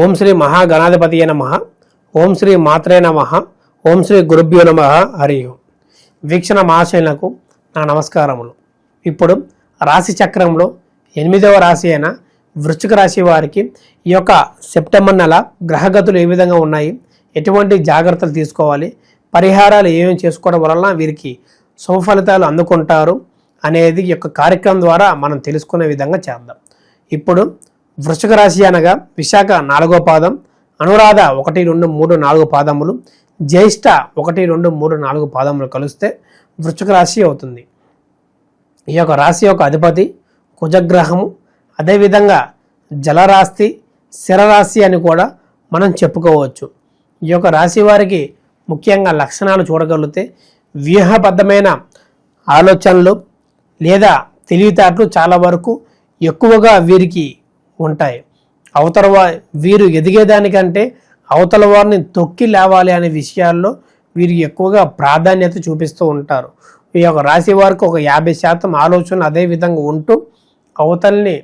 ఓం శ్రీ మహాగణాధిపతియ నమ. ఓం శ్రీ మాత్రే నమ. ఓం శ్రీ గురుభ్యో నమ. హరి వీక్షణ మహాశైలకు నా నమస్కారములు. ఇప్పుడు రాశి చక్రంలో ఎనిమిదవ రాశి అయిన వృశ్చిక రాశి వారికి ఈ యొక్క సెప్టెంబర్ నెల గ్రహగతులు ఏ విధంగా ఉన్నాయి? ఎటువంటి జాగ్రత్తలు తీసుకోవాలి? పరిహారాలు ఏమేమి చేసుకోవడం వలన వీరికి శుభ ఫలితాలు అందుకుంటారు? అనేది ఈ యొక్క కార్యక్రమం ద్వారా మనం తెలుసుకునే విధంగా చేద్దాం. ఇప్పుడు వృషిక రాశి అనగా విశాఖ నాలుగో పాదం అనురాధ ఒకటి రెండు మూడు నాలుగు పాదములు జ్యేష్ఠ ఒకటి రెండు మూడు నాలుగు పాదములు కలిస్తే వృశ్చిక రాశి అవుతుంది. ఈ యొక్క రాశి యొక్క అధిపతి కుజగ్రహము అదేవిధంగా జలరాశి శిరరాశి అని కూడా మనం చెప్పుకోవచ్చు. ఈ యొక్క రాశి వారికి ముఖ్యంగా లక్షణాలు చూడగలిగితే వ్యూహబద్ధమైన ఆలోచనలు లేదా తెలివితేటలు చాలా వరకు ఎక్కువగా వీరికి ఉంటాయి. అవతల వీరు ఎదిగేదానికంటే అవతల వారిని తొక్కి లేవాలి అనే విషయాల్లో వీరు ఎక్కువగా ప్రాధాన్యత చూపిస్తూ ఉంటారు. ఈ యొక్క రాశి వారికి ఒక యాభై శాతం ఆలోచనలు అదే విధంగా ఉంటూ అవతల్ని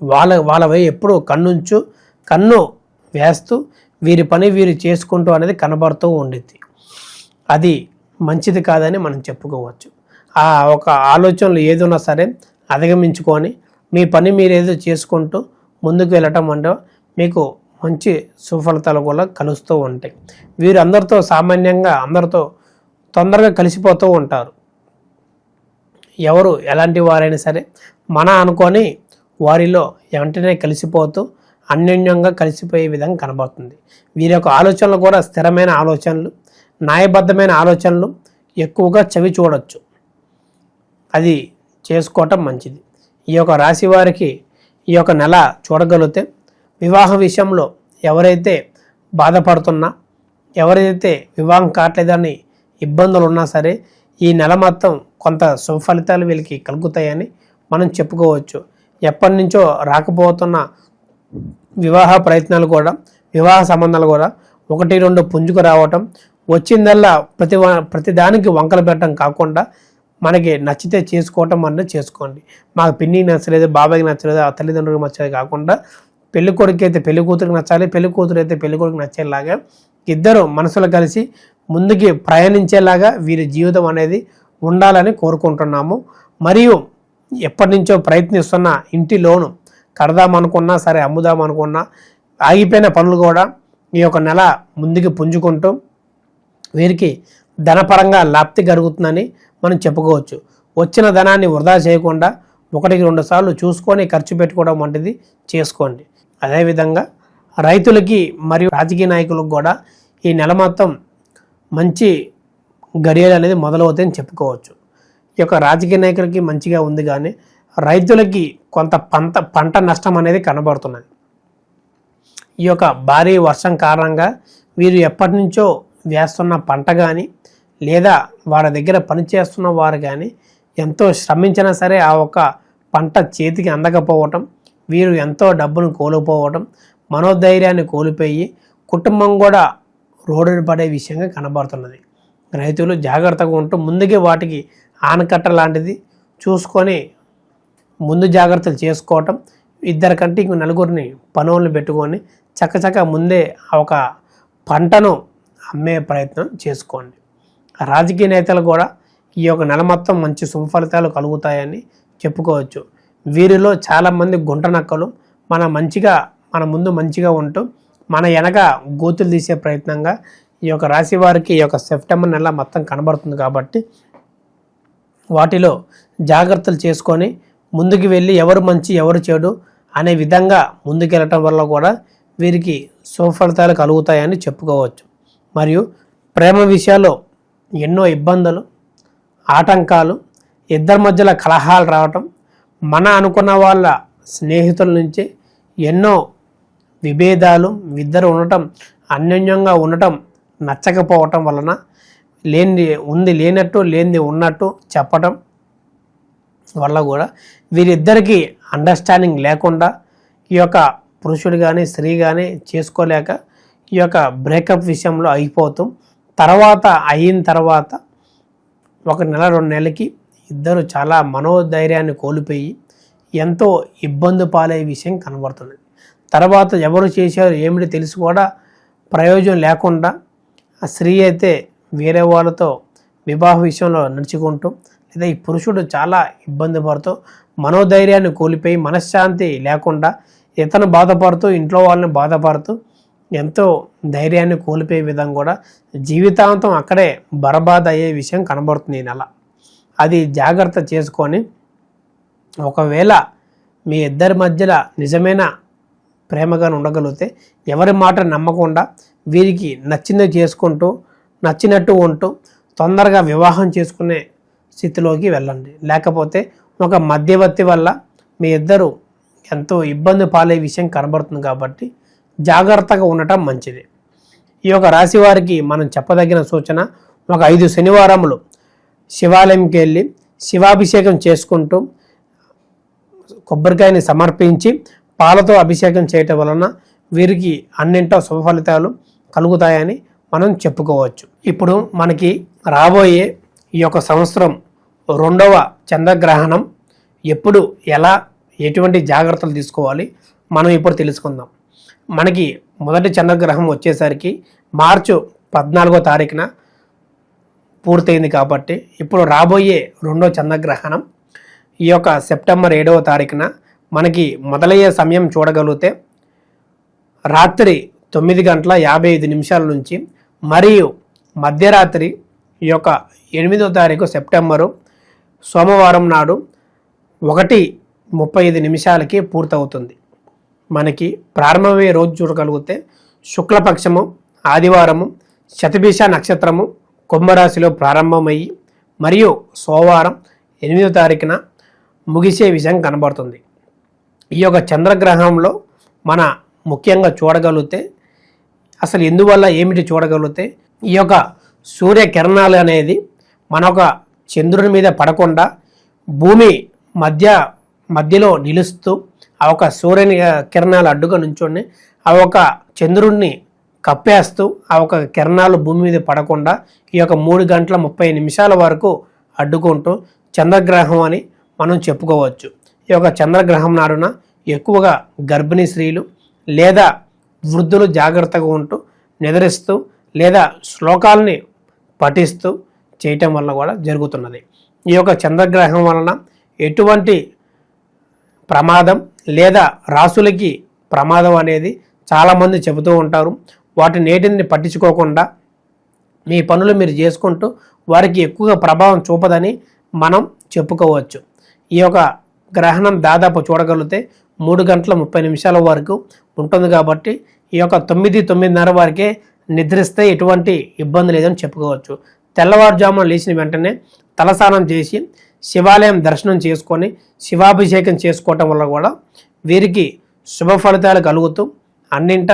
వాళ్ళ వాళ్ళపై ఎప్పుడూ కన్నుంచు కన్ను వేస్తూ వీరి పని వీరు చేసుకుంటూ అనేది కనబడుతూ ఉండిద్ది. అది మంచిది కాదని మనం చెప్పుకోవచ్చు. ఆ ఒక ఆలోచనలు ఏదున్నా సరే అధిగమించుకొని మీ పని మీరు ఏదో చేసుకుంటూ ముందుకు వెళ్ళటం అంటే మీకు మంచి సుఫలితాలు కూడా కలుస్తూ ఉంటాయి. వీరు అందరితో సామాన్యంగా అందరితో తొందరగా కలిసిపోతూ ఉంటారు. ఎవరు ఎలాంటి వారైనా సరే మన అనుకొని వారిలో వెంటనే కలిసిపోతూ అన్యోన్యంగా కలిసిపోయే విధంగా కనబడుతుంది. వీరి యొక్క ఆలోచనలు కూడా స్థిరమైన ఆలోచనలు న్యాయబద్ధమైన ఆలోచనలు ఎక్కువగా చవి చూడొచ్చు. అది చేసుకోవటం మంచిది. ఈ యొక్క రాశి వారికి ఈ యొక్క నెల చూడగలిగితే వివాహ విషయంలో ఎవరైతే బాధపడుతున్నా ఎవరైతే వివాహం కావట్లేదని ఇబ్బందులు ఉన్నా సరే ఈ నెల మొత్తం కొంత సుఫలితాలు వీళ్ళకి కలుగుతాయని మనం చెప్పుకోవచ్చు. ఎప్పటి నుంచో రాకపోతున్న వివాహ ప్రయత్నాలు కూడా వివాహ సంబంధాలు కూడా ఒకటి రెండు పుంజుకు రావటం వచ్చిందల్లా ప్రతి వా- వంకలు పెట్టడం కాకుండా మనకి నచ్చితే చేసుకోవటం అనేది చేసుకోండి. మాకు పిన్నికి నచ్చలేదు బాబాయ్కి నచ్చలేదు ఆ తల్లిదండ్రులకు నచ్చలేదు కాకుండా పెళ్ళి కొడుకు అయితే పెళ్ళి కూతురికి నచ్చాలి పెళ్ళి కూతురు అయితే పెళ్ళి కొడుకు నచ్చేలాగా ఇద్దరు మనసులు కలిసి ముందుకి ప్రయాణించేలాగా వీరి జీవితం అనేది ఉండాలని కోరుకుంటున్నాము. మరియు ఎప్పటి నుంచో ప్రయత్నిస్తున్న ఇంటి లోను కడదామనుకున్నా సరే అమ్ముదాం అనుకున్నా ఆగిపోయిన పనులు కూడా ఈ యొక్క నెల ముందుకు పుంజుకుంటూ వీరికి ధనపరంగా లాప్తి కలుగుతుందని మనం చెప్పుకోవచ్చు. వచ్చిన ధనాన్ని వృధా చేయకుండా ఒకటికి రెండు సార్లు చూసుకొని ఖర్చు పెట్టుకోవడం వంటిది చేసుకోండి. అదేవిధంగా రైతులకి మరియు రాజకీయ నాయకులకు కూడా ఈ నెల మొత్తం మంచి గడియలు అనేది మొదలవుతాయని చెప్పుకోవచ్చు. ఈ యొక్క రాజకీయ నాయకులకి మంచిగా ఉంది కానీ రైతులకి కొంత పంట పంట నష్టం అనేది కనబడుతున్నది. ఈ యొక్క భారీ వర్షం కారణంగా వీరు ఎప్పటి నుంచో వేస్తున్న పంట కానీ లేదా వాళ్ళ దగ్గర పనిచేస్తున్న వారు కానీ ఎంతో శ్రమించినా సరే ఆ ఒక్క పంట చేతికి అందకపోవటం వీరు ఎంతో డబ్బును కోల్పోవటం మనోధైర్యాన్ని కోల్పోయి కుటుంబం కూడా రోడ్డున పడే విషయంగా కనబడుతున్నది. రైతులు జాగ్రత్తగా ఉంటూ ముందుకే వాటికి ఆనకట్ట లాంటిది చూసుకొని ముందు జాగ్రత్తలు చేసుకోవటం ఇద్దరికంటే ఇంకో నలుగురిని పనులను పెట్టుకొని చక్కచక్క ముందే ఆ ఒక పంటను అమ్మే ప్రయత్నం చేసుకోండి. రాజకీయ నేతలు కూడా ఈ యొక్క నెల మొత్తం మంచి శుభఫలితాలు కలుగుతాయని చెప్పుకోవచ్చు. వీరిలో చాలామంది గుంట నక్కలు మన మంచిగా మన ముందు మంచిగా ఉంటూ మన వెనక గోతులు తీసే ప్రయత్నంగా ఈ యొక్క రాశి వారికి ఈ యొక్క సెప్టెంబర్ నెల మొత్తం కనబడుతుంది కాబట్టి వాటిలో జాగ్రత్తలు చేసుకొని ముందుకు వెళ్ళి ఎవరు మంచి ఎవరు చెడు అనే విధంగా ముందుకెళ్ళటం వల్ల కూడా వీరికి సుఫలితాలు కలుగుతాయని చెప్పుకోవచ్చు. మరియు ప్రేమ విషయాల్లో ఎన్నో ఇబ్బందులు ఆటంకాలు ఇద్దరి మధ్యలో కలహాలు రావటం మన అనుకున్న వాళ్ళ స్నేహితుల నుంచి ఎన్నో విభేదాలు ఇద్దరు ఉండటం అన్యోన్యంగా ఉండటం నచ్చకపోవటం వలన లేనిది ఉంది లేనట్టు లేనిది ఉన్నట్టు చెప్పటం వల్ల కూడా వీరిద్దరికీ అండర్స్టాండింగ్ లేకుండా ఈ యొక్క పురుషుడు కానీ స్త్రీ కానీ చేసుకోలేక ఈ యొక్క బ్రేకప్ విషయంలో అయిపోతాం. తర్వాత అయిన తర్వాత ఒక నెల రెండు నెలలకి ఇద్దరు చాలా మనోధైర్యాన్ని కోల్పోయి ఎంతో ఇబ్బంది పాలే విషయం కనబడుతున్నది. తర్వాత ఎవరు చేశారు ఏమిటి తెలిసి కూడా ప్రయోజనం లేకుండా ఆ స్త్రీ అయితే వేరే వాళ్ళతో వివాహ విషయంలో నడుచుకుంటూ లేదా ఈ పురుషుడు చాలా ఇబ్బంది పడుతూ మనోధైర్యాన్ని కోల్పోయి మనశ్శాంతి లేకుండా ఇతను బాధపడుతూ ఇంట్లో వాళ్ళని బాధపడుతూ ఎంతో ధైర్యాన్ని కోల్పోయే విధంగా కూడా జీవితాంతం అక్కడే బరబాద్ అయ్యే విషయం కనబడుతుంది ఈ నెల. అది జాగ్రత్త చేసుకొని ఒకవేళ మీ ఇద్దరి మధ్యలో నిజమైన ప్రేమగా ఉండగలిగితే ఎవరి మాట నమ్మకుండా వీరికి నచ్చింది చేసుకుంటూ నచ్చినట్టు ఉంటూ తొందరగా వివాహం చేసుకునే స్థితిలోకి వెళ్ళండి. లేకపోతే ఒక మధ్యవర్తి వల్ల మీ ఇద్దరు ఎంతో ఇబ్బంది పాలే విషయం కనబడుతుంది కాబట్టి జాగ్రత్తగా ఉండటం మంచిది. ఈ యొక్క రాశి వారికి మనం చెప్పదగిన సూచన ఒక ఐదు శనివారములు శివాలయంకి వెళ్ళి శివాభిషేకం చేసుకుంటూ కొబ్బరికాయని సమర్పించి పాలతో అభిషేకం చేయటం వలన వీరికి అన్నింటో శుభ ఫలితాలు కలుగుతాయని మనం చెప్పుకోవచ్చు. ఇప్పుడు మనకి రాబోయే ఈ యొక్క సంవత్సరం రెండవ చంద్రగ్రహణం ఎప్పుడు ఎలా ఎటువంటి జాగ్రత్తలు తీసుకోవాలి మనం ఇప్పుడు తెలుసుకుందాం. మనకి మొదటి చంద్రగ్రహం వచ్చేసరికి మార్చు పద్నాలుగో తారీఖున పూర్తయింది కాబట్టి ఇప్పుడు రాబోయే రెండో చంద్రగ్రహణం ఈ యొక్క సెప్టెంబర్ ఏడవ తారీఖున మనకి మొదలయ్యే సమయం చూడగలిగితే రాత్రి తొమ్మిది గంటల యాభై ఐదు నిమిషాల నుంచి మరియు మధ్యరాత్రి ఈ యొక్క ఎనిమిదో తారీఖు సెప్టెంబరు సోమవారం నాడు ఒకటి ముప్పై ఐదు నిమిషాలకి పూర్తవుతుంది. మనకి ప్రారంభమయ్యే రోజు చూడగలిగితే శుక్లపక్షము ఆదివారము శతభిష నక్షత్రము కుంభరాశిలో ప్రారంభమయ్యి మరియు సోమవారం ఎనిమిదో తారీఖున ముగిసే విషయం కనబడుతుంది. ఈ యొక్క చంద్రగ్రహంలో మన ముఖ్యంగా చూడగలిగితే అసలు ఎందువల్ల ఏమిటి చూడగలిగితే ఈ యొక్క సూర్యకిరణాలు అనేది మన ఒక చంద్రుని మీద పడకుండా భూమి మధ్య మధ్యలో నిలుస్తూ ఆ ఒక సూర్యుని కిరణాలు అడ్డుగా నుంచోండి. ఆ ఒక చంద్రుడిని కప్పేస్తూ ఆ ఒక కిరణాలు భూమి మీద పడకుండా ఈ యొక్క మూడు గంటల ముప్పై నిమిషాల వరకు అడ్డుకుంటూ చంద్రగ్రహం అని మనం చెప్పుకోవచ్చు. ఈ యొక్క చంద్రగ్రహం నాడున ఎక్కువగా గర్భిణీ స్త్రీలు లేదా వృద్ధులు జాగ్రత్తగా ఉంటూ నిద్రిస్తూ లేదా శ్లోకాలని పఠిస్తూ చేయటం వల్ల కూడా జరుగుతున్నది. ఈ యొక్క చంద్రగ్రహం వలన ఎటువంటి ప్రమాదం లేదా రాసులకి ప్రమాదం అనేది చాలామంది చెబుతూ ఉంటారు. వాటి నేటిని పట్టించుకోకుండా మీ పనులు మీరు చేసుకుంటూ వారికి ఎక్కువగా ప్రభావం చూపదని మనం చెప్పుకోవచ్చు. ఈ యొక్క గ్రహణం దాదాపు చూడగలిగితే మూడు గంటల ముప్పై నిమిషాల వరకు ఉంటుంది కాబట్టి ఈ యొక్క తొమ్మిది తొమ్మిదిన్నర వరకే నిద్రిస్తే ఎటువంటి ఇబ్బంది లేదని చెప్పుకోవచ్చు. తెల్లవారుజామున లేచిన వెంటనే తలస్నానం చేసి శివాలయం దర్శనం చేసుకొని శివాభిషేకం చేసుకోవటం వల్ల కూడా వీరికి శుభ ఫలితాలు కలుగుతూ అన్నింట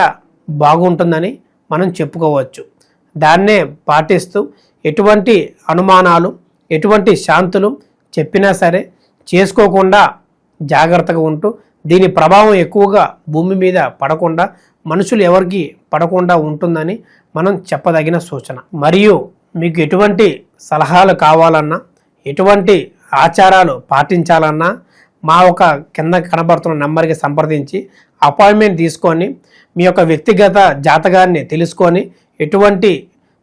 బాగుంటుందని మనం చెప్పుకోవచ్చు. దాన్నే పాటిస్తూ ఎటువంటి అనుమానాలు ఎటువంటి శాంతులు చెప్పినా సరే చేసుకోకుండా జాగ్రత్తగా ఉంటూ దీని ప్రభావం ఎక్కువగా భూమి మీద పడకుండా మనుషులు ఎవరికి పడకుండా ఉంటుందని మనం చెప్పదగిన సూచన. మరియు మీకు ఎటువంటి సలహాలు కావాలన్నా ఎటువంటి ఆచారాలు పాటించాలన్నా మా ఒక కింద కనబడుతున్న నెంబర్కి సంప్రదించి అపాయింట్మెంట్ తీసుకొని మీ యొక్క వ్యక్తిగత జాతకాన్ని తెలుసుకొని ఎటువంటి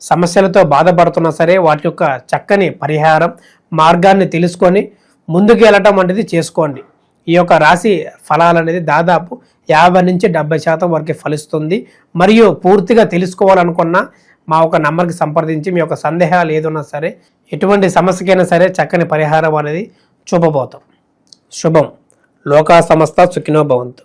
సమస్యలతో బాధపడుతున్నా సరే వాటి యొక్క చక్కని పరిహారం మార్గాన్ని తెలుసుకొని ముందుకు వెళ్ళటం అనేది చేసుకోండి. ఈ యొక్క రాశి ఫలాలు అనేది దాదాపు యాభై నుంచి డెబ్బై శాతం వరకు ఫలిస్తుంది. మరియు పూర్తిగా తెలుసుకోవాలనుకున్న మా ఒక నంబర్కి సంప్రదించి మీ యొక్క సందేహాలు ఏదన్నా సరే ఎటువంటి సమస్యకైనా సరే చక్కని పరిహారం అనేది చూపబోతాం. శుభం. లోకా సంస్థ సుఖినో భవంతు.